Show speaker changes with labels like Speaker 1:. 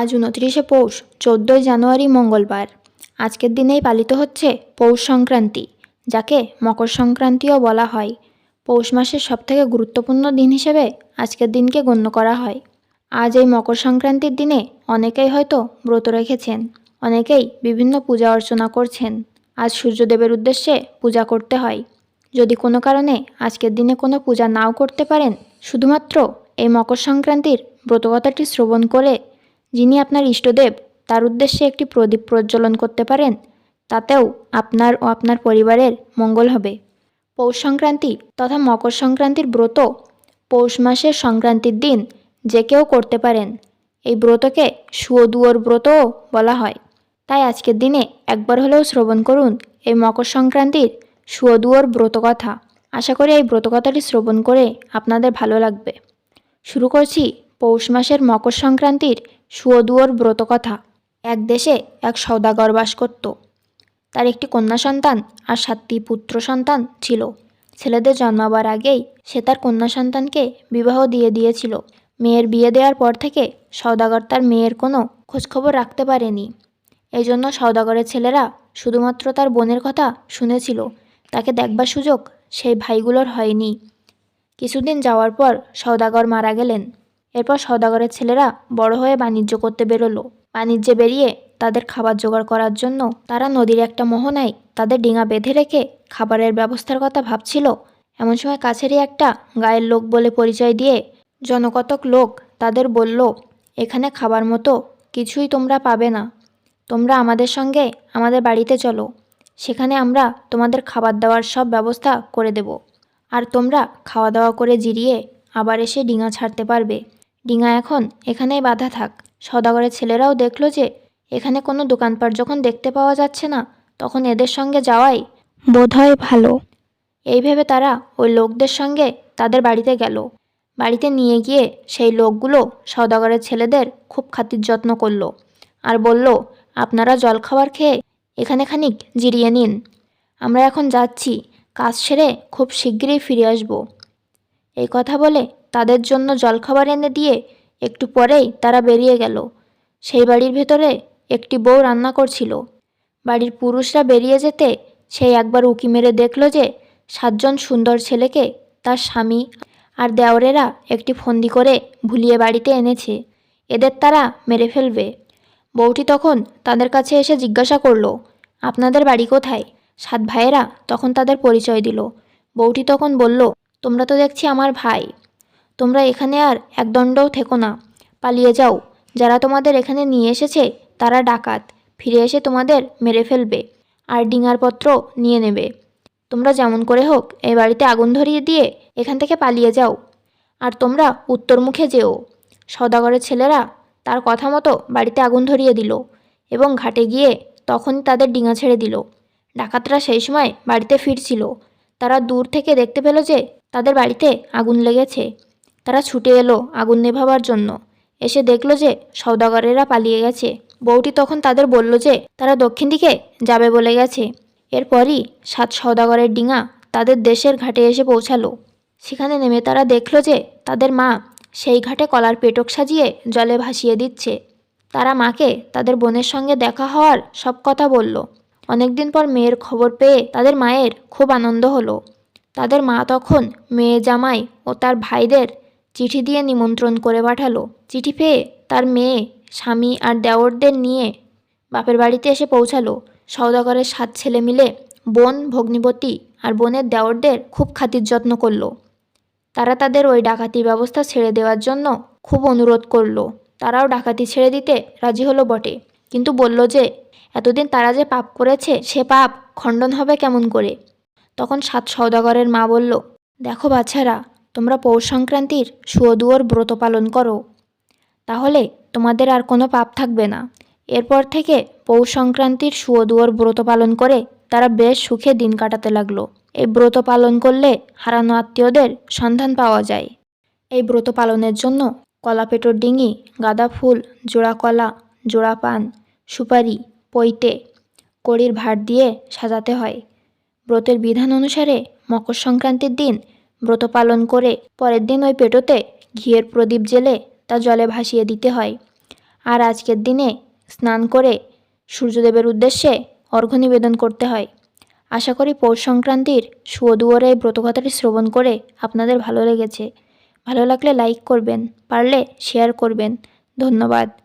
Speaker 1: আজ উনত্রিশে পৌষ, চোদ্দোই জানুয়ারি মঙ্গলবার। আজকের দিনেই পালিত হচ্ছে পৌষ সংক্রান্তি, যাকে মকর সংক্রান্তিও বলা হয়। পৌষ মাসের সবথেকে গুরুত্বপূর্ণ দিন হিসেবে আজকের দিনকে গণ্য করা হয়। আজ এই মকর সংক্রান্তির দিনে অনেকেই হয়তো ব্রত রেখেছেন, অনেকেই বিভিন্ন পূজা অর্চনা করছেন। আজ সূর্যদেবের উদ্দেশ্যে পূজা করতে হয়। যদি কোনো কারণে আজকের দিনে কোনো পূজা নাও করতে পারেন, শুধুমাত্র এই মকর সংক্রান্তির ব্রতকথাটি শ্রবণ করে যিনি আপনার ইষ্টদেব, তার উদ্দেশ্যে একটি প্রদীপ প্রজ্বলন করতে পারেন, তাতেও আপনার ও আপনার পরিবারের মঙ্গল হবে। পৌষ সংক্রান্তি তথা মকর সংক্রান্তির ব্রত পৌষ মাসের সংক্রান্তির দিন যে কেউ করতে পারেন। এই ব্রতকে সুয়দুয়োর ব্রতও বলা হয়। তাই আজকের দিনে একবার হলেও শ্রবণ করুন এই মকর সংক্রান্তির সুয়দুয়োর ব্রতকথা আশা করি এই ব্রতকথাটি শ্রবণ করে আপনাদের ভালো লাগবে। শুরু করছি পৌষ মাসের মকর সংক্রান্তির সুয়দুয়োর ব্রতকথা। এক দেশে এক সৌদাগর বাস করত। তার একটি কন্যা সন্তান আর সাতটি পুত্র সন্তান ছিল। ছেলেদের জন্মাবার আগেই সে তার কন্যা সন্তানকে বিবাহ দিয়ে দিয়েছিল। মেয়ের বিয়ে দেওয়ার পর থেকে সৌদাগর তার মেয়ের কোনো খোঁজখবর রাখতে পারেনি। এই জন্য সৌদাগরের ছেলেরা শুধুমাত্র তার বোনের কথা শুনেছিল। তাকে দেখবার সুযোগ সেই ভাইগুলোর হয়নি। কিছুদিন যাওয়ার পর সৌদাগর মারা গেলেন। এরপর সদাগরের ছেলেরা বড় হয়ে বাণিজ্য করতে বেরোলো। বাণিজ্যে বেরিয়ে তাদের খাবার জোগাড় করার জন্য তারা নদীর একটা মোহনায় তাদের ডিঙা বেঁধে রেখে খাবারের ব্যবস্থার কথা ভাবছিল। এমন সময় কাছেরই একটা গায়ের লোক বলে পরিচয় দিয়ে জনকতক লোক তাদের বলল, এখানে খাবার মতো কিছুই তোমরা পাবে না। তোমরা আমাদের সঙ্গে আমাদের বাড়িতে চলো। সেখানে আমরা তোমাদের খাবার দাবার সব ব্যবস্থা করে দেব। আর তোমরা খাওয়া দাওয়া করে জিরিয়ে আবার এসে ডিঙা ছাড়তে পারবে। ডিঙা এখন এখানেই বাধা থাক। সদাগরের ছেলেরাও দেখল যে এখানে কোনো দোকানপাট যখন দেখতে পাওয়া যাচ্ছে না, তখন এদের সঙ্গে যাওয়াই বোধহয় ভালো। এই ভেবে তারা ওই লোকদের সঙ্গে তাদের বাড়িতে গেল। বাড়িতে নিয়ে গিয়ে সেই লোকগুলো সদাগরের ছেলেদের খুব খাতির যত্ন করল আর বলল, আপনারা জলখাবার খেয়ে এখানে খানিক জিরিয়ে নিন। আমরা এখন যাচ্ছি, কাজ সেরে খুব শিগগিরই ফিরে আসব। এই কথা বলে তাদের জন্য জলখাবার এনে দিয়ে একটু পরেই তারা বেরিয়ে গেল। সেই বাড়ির ভেতরে একটি বউ রান্না করছিল। বাড়ির পুরুষরা বেরিয়ে যেতে সেই একবার উকি মেরে দেখল যে সাতজন সুন্দর ছেলেকে তার স্বামী আর দেওরেরা একটি ফন্দি করে ভুলিয়ে বাড়িতে এনেছে। এদের তারা মেরে ফেলবে। বউটি তখন তাদের কাছে এসে জিজ্ঞাসা করল, আপনাদের বাড়ি কোথায়? সাত ভাইয়েরা তখন তাদের পরিচয় দিল। বউটি তখন বলল, তোমরা তো দেখছি আমার ভাই। তোমরা এখানে আর একদণ্ডও থেকো না। পালিয়ে যাও। যারা তোমাদের এখানে নিয়ে এসেছে, তারা ডাকাত। ফিরে এসে তোমাদের মেরে ফেলবে আর ডিঙার পত্র নিয়ে নেবে। তোমরা যেমন করে হোক, এই বাড়িতে আগুন ধরিয়ে দিয়ে এখান থেকে পালিয়ে যাও। আর তোমরা উত্তর মুখে যেও। সদাগরের ছেলেরা তার কথা মতো বাড়িতে আগুন ধরিয়ে দিল এবং ঘাটে গিয়ে তখনই তাদের ডিঙা ছেড়ে দিল। ডাকাতরা সেই সময় বাড়িতে ফিরছিল। তারা দূর থেকে দেখতে পেল যে তাদের বাড়িতে আগুন লেগেছে। তারা ছুটে এলো আগুন নেভাবার জন্য। এসে দেখল যে সৌদাগরেরা পালিয়ে গেছে। বউটি তখন তাদের বলল যে, তারা দক্ষিণ দিকে যাবে বলে গেছে। এরপরই সাত সৌদাগরের ডিঙা তাদের দেশের ঘাটে এসে পৌঁছালো। সেখানে নেমে তারা দেখল যে তাদের মা সেই ঘাটে কলার পেটক সাজিয়ে জলে ভাসিয়ে দিচ্ছে। তারা মাকে তাদের বোনের সঙ্গে দেখা হওয়ার সব কথা বলল। অনেকদিন পর মেয়ের খবর পেয়ে তাদের মায়ের খুব আনন্দ হলো। তাদের মা তখন মেয়ে জামাই ও তার ভাইদের চিঠি দিয়ে নিমন্ত্রণ করে পাঠালো। চিঠি পেয়ে তার মেয়ে, স্বামী আর দেওরদের নিয়ে বাপের বাড়িতে এসে পৌঁছালো। সৌদাগরের সাত ছেলে মিলে বোন, ভগ্নিপতি আর বোনের দেওরদের খুব খাতির যত্ন করল। তারা তাদের ওই ডাকাতির ব্যবস্থা ছেড়ে দেওয়ার জন্য খুব অনুরোধ করল। তারাও ডাকাতি ছেড়ে দিতে রাজি হলো বটে। কিন্তু বলল যে, এতদিন তারা যে পাপ করেছে, সে পাপ খণ্ডন হবে কেমন করে? তখন সাত সৌদাগরের মা বলল, দেখো বাচ্চারা তোমরা পৌষ সংক্রান্তির সুয়দুয়োর ব্রত পালন করো। তাহলে তোমাদের আর কোনো পাপ থাকবে না। এরপর থেকে পৌষ সংক্রান্তির সুয়দুয়োর ব্রত পালন করে তারা বেশ সুখে দিন কাটাতে লাগল। এই ব্রত পালন করলে হারানো আত্মীয়দের সন্ধান পাওয়া যায়। এই ব্রত পালনের জন্য কলাপেটোর ডিঙি, গাঁদা ফুল, জোড়া কলা, জোড়া পান, সুপারি, পৈতে, কড়ির ভার দিয়ে সাজাতে হয়। ব্রতের বিধান অনুসারে মকর সংক্রান্তির দিন ব্রত পালন করে পরের দিন ওই পেটোতে ঘিয়ের প্রদীপ জেলে তা জলে ভাসিয়ে দিতে হয়। আর আজকের দিনে স্নান করে সূর্যদেবের উদ্দেশ্যে অর্ঘ্য নিবেদন করতে হয়। আশা করি পৌষ সংক্রান্তির সুয়দুয়ারে এই ব্রতকথাটি শ্রবণ করে আপনাদের ভালো লেগেছে। ভালো লাগলে লাইক করবেন, পারলে শেয়ার করবেন। ধন্যবাদ।